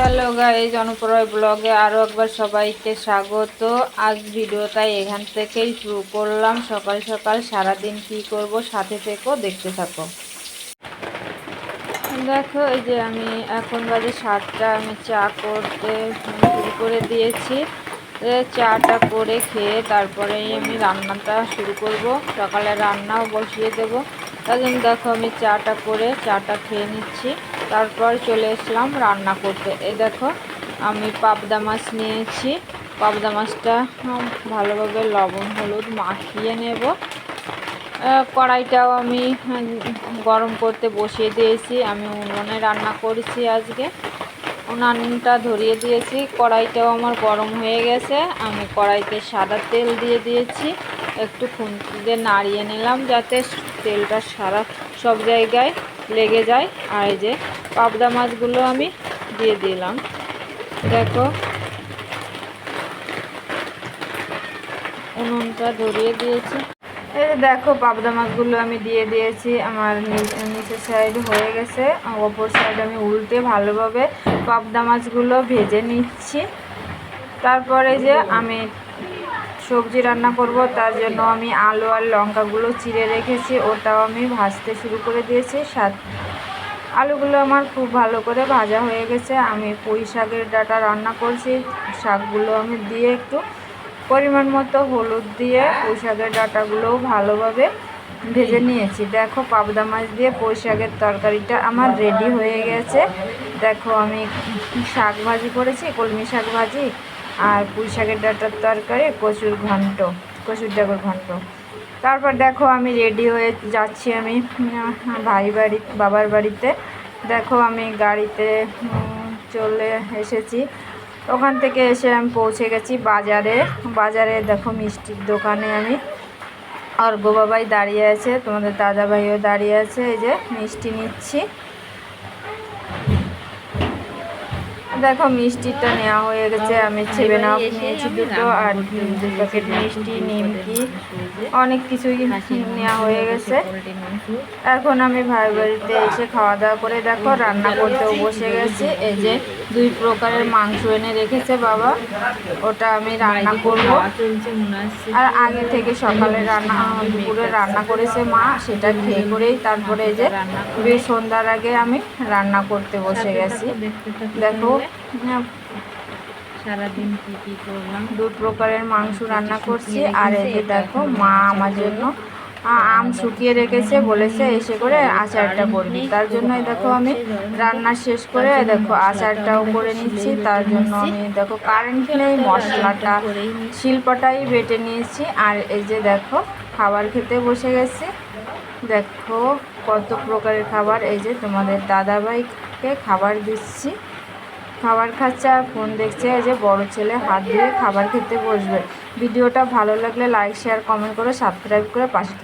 Hello guys অনুপ্রয় ব্লগে আরও একবার সবাইকে স্বাগত। আজ ভিডিওটা এখান থেকেই শুরু করলাম। সকাল সকাল সারাদিন কি করব সাথে থেকেও দেখতে থাকো। দেখো, এই যে আমি এখন বাজে সাতটা, আমি চা করতে শুরু করে দিয়েছি। চাটা করে খেয়ে তারপরেই আমি রান্নাটা শুরু করব। সকালে রান্নাও বসিয়ে দেব। তার জন্য দেখো আমি চাটা করে, চাটা খেয়ে নিচ্ছি। তারপর চলে এসলাম রান্না করতে। এই দেখো, আমি পাবদা মাছ নিয়েছি। পাবদা মাছটা ভালোভাবে লবণ, হলুদ মাখিয়ে নেব। কড়াইটাও আমি গরম করতে বসিয়ে দিয়েছি। আমি উনুনে রান্না করেছি আজকে। উনানটা ধরিয়ে দিয়েছি। কড়াইটাও আমার গরম হয়ে গেছে। আমি কড়াইতে সাদা তেল দিয়ে দিয়েছি। একটু খুন্তি দিয়ে নাড়িয়ে নিলাম যাতে তেলটা সারা সব জায়গায় লেগে যায়। আর এই যে পাবদা মাছগুলো আমি দিয়ে দিলাম। দেখো। উনুনটা ধরিয়ে দিয়েছি। এই যে দেখো পাবদা মাছগুলো আমি দিয়ে দিয়েছি। আমার নিচের সাইড হয়ে গেছে। ওপর সাইড আমি উল্টে ভালোভাবে পাবদা মাছগুলো ভেজে নিচ্ছি। তারপরে যে আমি সবজি রান্না করব, তার জন্য আমি আলু আর লঙ্কাগুলো চিড়ে রেখেছি, ওটাও আমি ভাজতে শুরু করে দিয়েছি। সাত আলুগুলো আমার খুব ভালো করে ভাজা হয়ে গেছে। আমি পুঁই শাকের ডাটা রান্না করছি, শাকগুলো আমি দিয়ে একটু পরিমাণ মতো হলুদ দিয়ে পুঁই শাকের ডাটাগুলোও ভালোভাবে ভেজে নিয়েছি। দেখো, পাবদা মাছ দিয়ে পুঁই শাকের তরকারিটা আমার রেডি হয়ে গেছে। দেখো, আমি শাক ভাজি করেছি, কলমি শাক ভাজি। আর পুঁই শাকের ডাটার তরকারি, কচুর ঘন্ট, কচুর ডাবের ঘন্ট। তারপর দেখো আমি রেডি হয়ে যাচ্ছি আমি ভাই বাড়ি, বাবার বাড়িতে। দেখো আমি গাড়িতে চলে এসেছি। ওখান থেকে এসে আমি পৌঁছে গেছি বাজারে। বাজারে দেখো মিষ্টির দোকানে আমি অর্ঘ বাবাই দাঁড়িয়ে আছে, তোমাদের দাদা ভাইও দাঁড়িয়ে আছে, এই যে মিষ্টি নিচ্ছি। দেখো মিষ্টিটা নেওয়া হয়ে গেছে। আমি সেভেন আপ নিয়েছি দুটো আর দু প্যাকেট মিষ্টি নিমকি। অনেক কিছুই নেওয়া হয়ে গেছে। এখন আমি ভাই বাড়িতে এসে খাওয়া দাওয়া করে দেখো রান্না করতেও বসে গেছি। এই যে দুই প্রকারের মাংস এনে রেখেছে বাবা ওটা আমি রান্না করব। আর আগে থেকে সকালে রান্না দুপুরে রান্না করেছে মা সেটা খেয়ে করেই তারপরে এই যে সন্ধ্যার আগে আমি রান্না করতে বসে গেছি। দেখো সারাদিন কি কি করলাম? দু প্রকারের মাংস রান্না করছি। আর এই যে দেখো মা আমার জন্য আম শুকিয়ে রেখেছে বলেছে এসে করে আচারটা করবি। তার জন্য দেখো আমি রান্না শেষ করে দেখো আচারটাও করে নিচ্ছি। তার জন্য আমি দেখো কারেন্ট নেই মশলাটা। শিল্পটাই বেটে নিয়েছি। আর এই যে দেখো খাবার খেতে বসে গেছি। দেখো কত প্রকারের খাবার। এই যে তোমাদের দাদাভাইকে খাবার দিচ্ছি। খাবার খাচ্ছে আর ফোন দেখছে যে বড় ছেলে হাত ধুয়ে খাবার খেতে বসবে। ভিডিওটা ভালো লাগলে লাইক শেয়ার কমেন্ট করে সাবস্ক্রাইব করে পাশে